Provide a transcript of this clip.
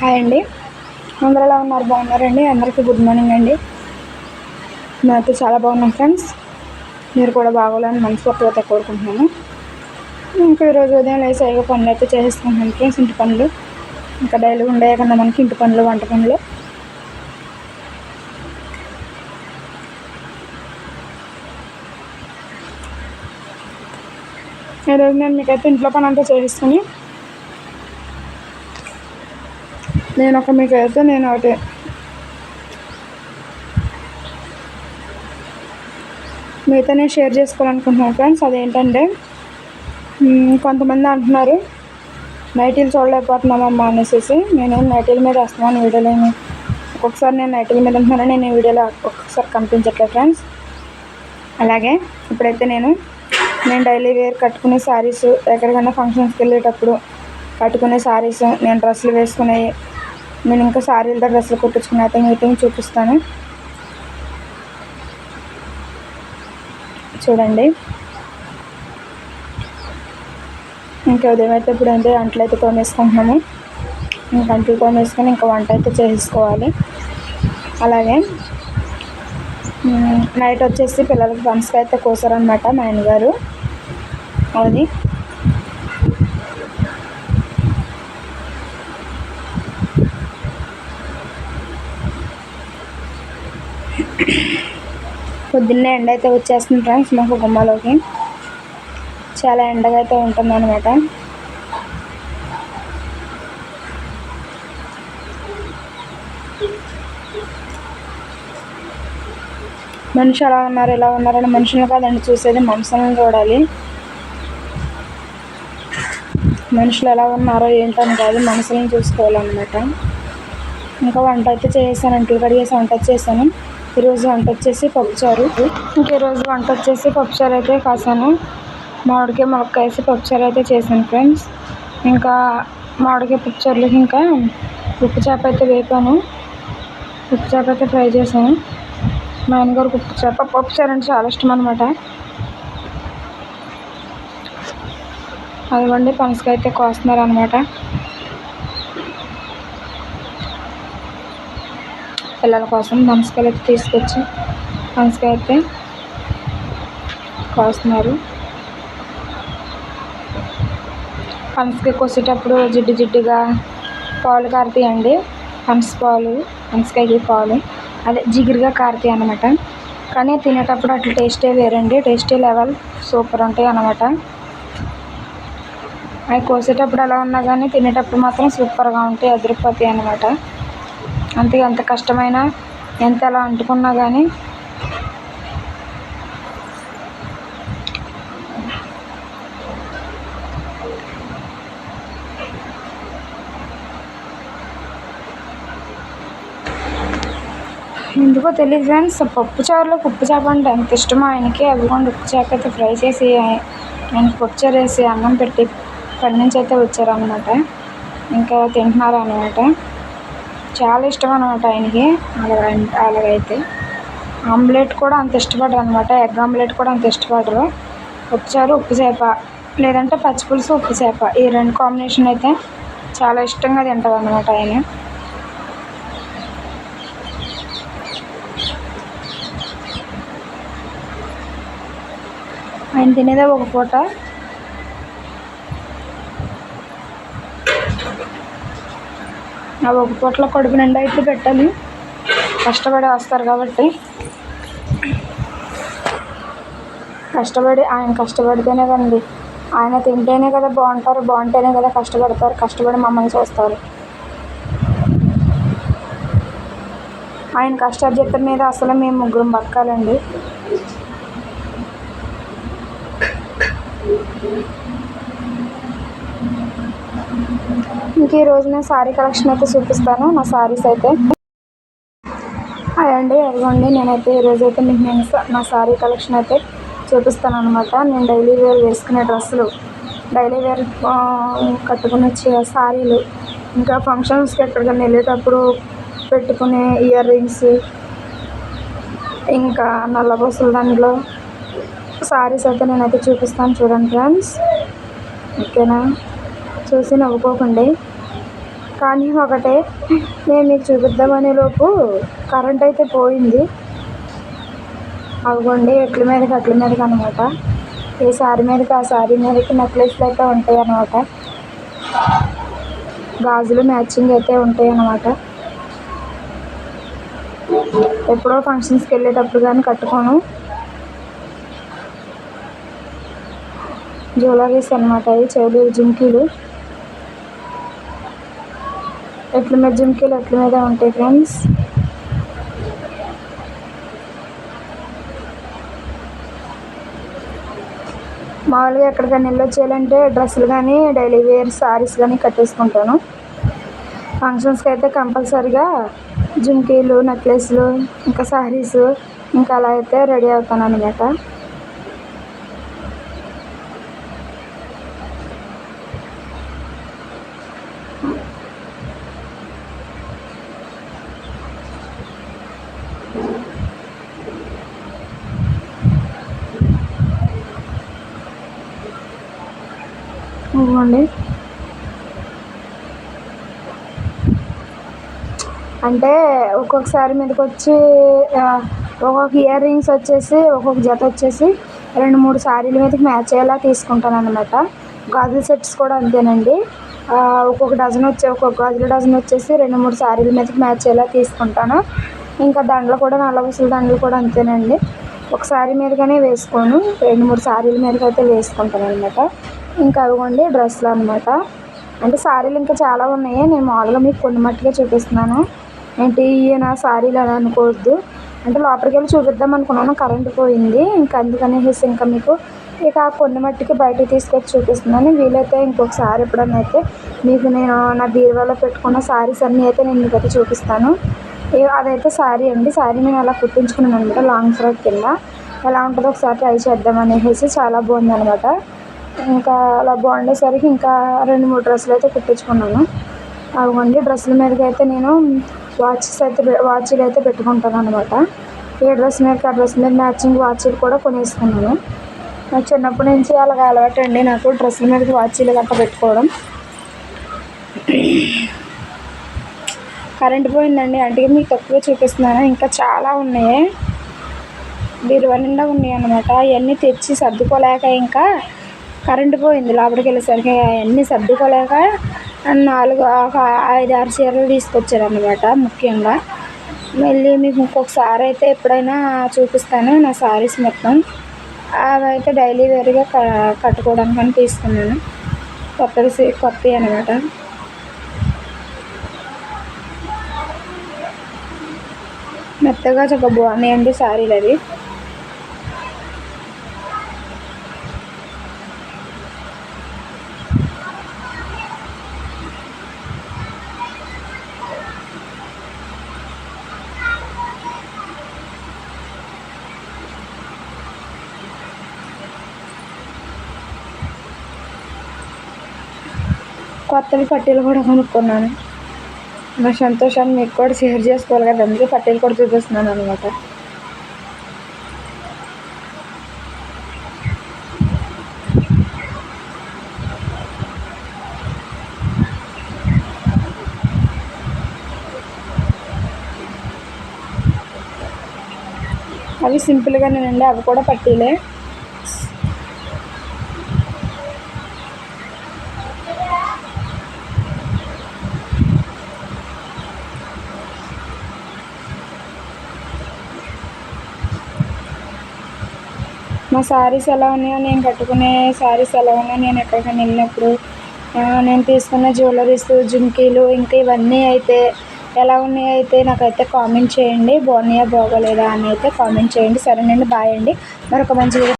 Hi అండి. అందరూ ఎలా ఉన్నారు? బాగున్నారండి? అందరికీ గుడ్ మార్నింగ్ అండి. నేనైతే చాలా బాగున్నాం ఫ్రెండ్స్. మీరు కూడా బాగోవాలని మనస్ఫూర్తిగా కోరుకుంటున్నాను. ఇంకా ఈరోజు ఉదయం లేసి అయ్యే పనులు అయితే చేసేసుకుంటున్నాను ఫ్రెండ్స్ ఇంటి పనులు. ఇంకా డైలీ ఉండే కన్నా మనకి ఇంటి పనులు వంట పనులు. ఈరోజు నేను మీకైతే ఇంట్లో పని అంతా చేసేసుకుని నేను ఒక మీకు అయితే నేను ఒకటి. మీతో నేను షేర్ చేసుకోవాలనుకుంటున్నాను ఫ్రెండ్స్ అదేంటంటే కొంతమంది అంటున్నారు నైటీలు చూడలేకపోతున్నామమ్మా అనేసి నేనేం నైటీల మీద వస్తున్నాను వీడియోలో ఏమి. ఒక్కొక్కసారి నేను నైటీల మీద ఉంటున్నాను నేను ఈ వీడియోలో ఒక్కొక్కసారి కనిపించట్లేదు ఫ్రెండ్స్. అలాగే ఇప్పుడైతే నేను నేను డైలీ వేర్ కట్టుకునే శారీస్ ఎక్కడికైనా ఫంక్షన్స్కి వెళ్ళేటప్పుడు కట్టుకునే శారీస్ నేను డ్రెస్సులు వేసుకునే నేను ఇంకా శారీలతో డ్రెస్సులు కుట్టించుకుని అయితే మీటింగ్ చూపిస్తాను. చూడండి. ఇంకా ఉదయం అయితే ఇప్పుడు అంటే అంట్లు అయితే తోమేసుకుంటున్నాము. ఇంకా అంట్లు తోమేసుకొని ఇంకా వంట అయితే చేసుకోవాలి అలాగే నైట్ వచ్చేసి పిల్లలకి పనసకాయ అయితే కోసారనమాట మా ఆయనగారు అది. పొద్దున్నే ఎండ అయితే వచ్చేస్తుంది ఫ్రెండ్స్ మాకు గుమ్మలోకి. చాలా ఎండగా అయితే ఉంటుంది అనమాట మనిషి ఎలా ఉన్నారు ఎలా ఉన్నారని మనుషులు కాదండి చూసేది మనసులను చూడాలి. మనుషులు ఎలా ఉన్నారో ఏంటని కాదు మనసులను చూసుకోవాలన్నమాట. ఇంకా వంట అయితే చేసాను అంట్లు కడిగేసి వంట చేశాను. ఈరోజు వంట వచ్చేసి పప్పుచారు. ఇంక ఈరోజు వంట వచ్చేసి పప్పుచారు అయితే కాసాను. మామిడికాయ మొలక వేసి పప్పుచారు అయితే చేశాను ఫ్రెండ్స్. ఇంకా మామిడికాయ పప్పుచారులకి ఇంకా ఉప్పు చేప అయితే వేపాను. ఉప్పు చేప అయితే ఫ్రై చేశాను. మా ఆయనగారికి ఉప్పు చేప పప్పుచారు అంటే చాలా ఇష్టం అనమాట అదిగోండి పనసకాయ అయితే కోస్తున్నారు అనమాట పిల్లల కోసం పనసకాయలు అయితే తీసుకొచ్చి పనసకాయ అయితే కోస్తున్నారు. పనసకాయ కోసేటప్పుడు జిడ్డు జిడ్డుగా పాలు కారుతాయండి. పనస పాలు పనసకాయకి పాలు. అదే జిగురుగా కారుతాయి అనమాట కానీ తినేటప్పుడు అట్లా టేస్టే వేరండి. టేస్టీ లెవెల్ సూపర్ ఉంటాయి అనమాట అవి కోసేటప్పుడు అలా ఉన్నా కానీ తినేటప్పుడు మాత్రం సూపర్గా ఉంటాయి అదిరిపోతాయి అనమాట అంతే ఎంత కష్టమైనా ఎంత ఎలా అంటుకున్నా కానీ ఎందుకో తెలియదు ఫ్రెండ్స్ పప్పు చారులో ఉప్పు చేప అంటే ఎంత ఇష్టమో? ఆయనకి అవి కూడా ఉప్పు చేప అయితే ఫ్రై చేసి ఆయనకి పప్పు చారు వేసి అన్నం పెట్టి పని నుంచి అయితే వచ్చారనమాట ఇంకా తింటున్నారు అనమాట చాలా ఇష్టం అనమాట ఆయనకి. అలాగ అలాగైతే ఆమ్లెట్ కూడా అంత ఇష్టపడరు అనమాట ఎగ్ ఆమ్లెట్ కూడా అంత ఇష్టపడరు. ఉప్పు ఉప్పు చేప లేదంటే పచ్చిపులుసు ఉప్పు చేప. ఈ రెండు కాంబినేషన్ అయితే చాలా ఇష్టంగా తింటారు అనమాట ఆయన. ఆయన తినేదే ఒక పూట. అవి ఒక పూట్ల కడుపు నిండా అయితే పెట్టాలి. కష్టపడి వస్తారు కాబట్టి. కష్టపడి ఆయన కష్టపడితేనే కదండి. ఆయన తింటేనే కదా బాగుంటారు బాగుంటేనే కదా కష్టపడతారు కష్టపడి మమ్మల్ని చూస్తారు. ఆయన కష్టార్జితం మీద అసలు మేము ముగ్గురం బతకాలండి. ఇంక ఈరోజు నేను శారీ కలెక్షన్ అయితే చూపిస్తాను. నా శారీస్ అయితే. అండి అదిగోండి నేనైతే ఈరోజు అయితే మీకు నేను నా శారీ కలెక్షన్ అయితే చూపిస్తాను అనమాట నేను డైలీ వేర్ వేసుకునే డ్రెస్సులు డైలీ వేర్ కట్టుకునే శారీలు ఇంకా ఫంక్షన్స్కి ఎక్కడికైనా వెళ్ళేటప్పుడు పెట్టుకునే ఇయర్ రింగ్స్ ఇంకా నల్ల బస్సుల దాంట్లో శారీస్ అయితే నేనైతే చూపిస్తాను చూడండి ఫ్రెండ్స్ ఓకేనా? చూసి నవ్వుకోకండి. కానీ ఒకటే నేను మీకు చూపిద్దామనే లోపు కరెంట్ అయితే పోయింది. అవిగోండి ఎట్ల మీదకి అట్ల మీదకి అనమాట ఏ శారీ మీదకి ఆ శారీ మీదకి నెక్లెస్లు అయితే ఉంటాయి అన్నమాట. గాజులు మ్యాచింగ్ అయితే ఉంటాయి అన్నమాట. ఎప్పుడో ఫంక్షన్స్కి వెళ్ళేటప్పుడు కానీ కట్టుకోను. జ్యువెలరీస్ అనమాట అవి చెవులు జుంకీలు. ఎట్ల మీద జుంకీలు ఎట్ల మీద ఉంటాయి ఫ్రెండ్స్ మామూలుగా ఎక్కడికైనా వెళ్ళొచ్చేయాలంటే డ్రెస్సులు కానీ డైలీ వేర్ శారీస్ కానీ కట్టేసుకుంటాను. ఫంక్షన్స్కి అయితే కంపల్సరిగా జుంకీలు నెక్లెస్లు ఇంకా శారీస్ ఇంకా అలా అయితే రెడీ అవుతాను అనమాట ఇవ్వండి. అంటే ఒక్కొక్కసారి మీదకి వచ్చి ఒక్కొక్క ఇయర్ రింగ్స్ వచ్చేసి ఒక్కొక్క జత వచ్చేసి రెండు మూడు శారీల మీదకి మ్యాచ్ అయ్యేలా తీసుకుంటాను అనమాట గాజుల సెట్స్ కూడా అంతేనండి. ఒక్కొక్క డజన్ వచ్చే ఒక్కొక్క గాజుల డజన్ వచ్చేసి రెండు మూడు శారీల మీదకి మ్యాచ్ అయ్యేలా తీసుకుంటాను. ఇంకా దండలు కూడా నల్లబుసల దండలు కూడా అంతేనండి. ఒక శారీ మీదగానే వేసుకోను. రెండు మూడు శారీల మీదకి అయితే వేసుకుంటాను అనమాట ఇంకా అవిగోండి డ్రెస్సులు అనమాట అంటే శారీలు ఇంకా చాలా ఉన్నాయి. నేను మామూలుగా మీకు కొన్ని మట్టుగా చూపిస్తున్నాను. ఏంటి ఈయన శారీలు అని అనుకోవద్దు. అంటే లోపలికి వెళ్ళి చూపిద్దాం అనుకున్నాను కరెంట్ పోయింది. ఇంకా అందుకనేసి ఇంకా మీకు ఇక కొన్ని మట్టికి బయటకు తీసుకొచ్చి చూపిస్తున్నాను. వీలైతే ఇంకొకసారి ఎప్పుడన్నా అయితే మీకు నేను నా బీరువాలో పెట్టుకున్న శారీస్ అన్నీ అయితే నేను మీకు అయితే చూపిస్తాను. అదైతే శారీ అండి. శారీ నేను అలా కుట్టించుకున్నాను అనమాట లాంగ్ ఫ్రాక్ కింద. ఎలా ఉంటుందో ఒకసారి ట్రై చేద్దాం అనేసి చాలా బాగుంది అనమాట ఇంకా అలా బాగుండేసరికి ఇంకా రెండు మూడు డ్రెస్సులు అయితే కుట్టించుకున్నాను. అవిగోండి డ్రెస్సుల మీదకి అయితే నేను వాచెస్ అయితే వాచ్లు అయితే పెట్టుకుంటాను అనమాట ఏ డ్రెస్ మీద ఆ డ్రెస్ మీద మ్యాచింగ్ వాచ్లు కూడా కొనేసుకున్నాను. నాకు చిన్నప్పటి నుంచి అలాగ అలవాటు అండి నాకు డ్రెస్సుల మీదకి వాచీలు గట్రా పెట్టుకోవడం. కరెంట్ పోయిందండి అంటే మీకు తక్కువ చూపిస్తున్నాను. ఇంకా చాలా ఉన్నాయి. బీరువా నిండా ఉన్నాయి అన్నమాట. అవన్నీ తెచ్చి సర్దుకోలేక ఇంకా కరెంటు పోయింది. లోపలికి వెళ్ళేసరికి అవన్నీ సర్దుకోలేక నాలుగు ఒక ఐదు ఆరు చీరలు తీసుకొచ్చారనమాట ముఖ్యంగా. మళ్ళీ మీకు ఇంకొకసారి అయితే ఎప్పుడైనా చూపిస్తాను నా శారీస్ మొత్తం. అవి అయితే డైలీ వేర్గా క కట్టుకోవడానికి అని తీసుకున్నాను. కొత్తవి కొత్తవి అనమాట మెత్తగా చాలా బాగున్నాయండి శారీలు అవి. కొత్తవి పట్టీలు కూడా కొనుక్కున్నాను. నా సంతోషాన్ని మీకు కూడా షేర్ చేసుకోవాలి కదా అందుకే పట్టీలు కూడా చూపిస్తున్నాను అనమాట అవి సింపుల్గానేనండి అవి కూడా పట్టీలే. మా శారీస్ ఎలా ఉన్నాయో నేను కట్టుకునే శారీస్ ఎలా ఉన్నాయో నేను ఎక్కడికైనా వెళ్ళినప్పుడు నేను తీసుకున్న జ్యువెలరీస్ జుంకీలు ఇంకా ఇవన్నీ అయితే ఎలా ఉన్నాయో అయితే నాకైతే కామెంట్ చేయండి. బాగున్నాయా బాగోలేదా అని అయితే కామెంట్ చేయండి. సరేనండి బాయ్ అండి. మరొక మంచి